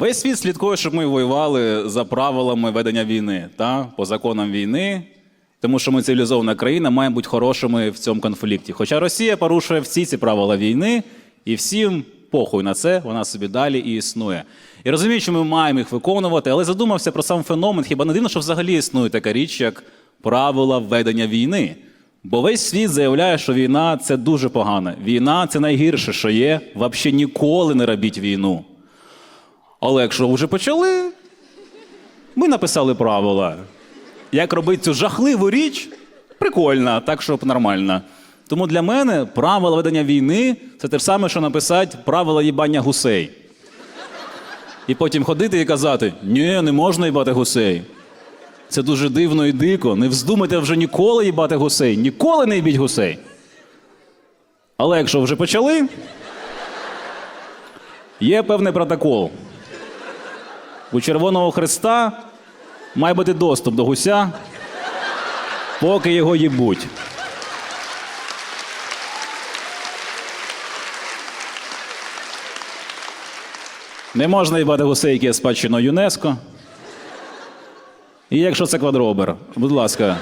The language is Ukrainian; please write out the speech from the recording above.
Весь світ слідкує, щоб ми воювали за правилами ведення війни, та? по законам війни. Тому що ми цивілізована країна, маємо бути хорошими в цьому конфлікті. Хоча Росія порушує всі ці правила війни, і всім похуй на це, вона собі далі і існує. І розумію, що ми маємо їх виконувати, але задумався про сам феномен. Хіба не дивно, що взагалі існує така річ, як правила ведення війни? Бо весь світ заявляє, що війна це дуже погано. Війна це найгірше, що є. Взагалі ніколи не робіть війну. Але якщо вже почали, ми написали правила. Як робити цю жахливу річ, прикольно, так щоб нормально. Тому для мене правила ведення війни це те ж саме, що написати правила їбання гусей. І потім ходити і казати: ні, не можна їбати гусей. Це дуже дивно і дико. Не вздумайте вже ніколи їбати гусей. Ніколи не їбіть гусей. Але якщо вже почали, є певний протокол. У Червоного Христа має бути доступ до гуся, поки його їбуть. Не можна їбати гусей, які є спадщиною ЮНЕСКО. І якщо це квадробер, будь ласка.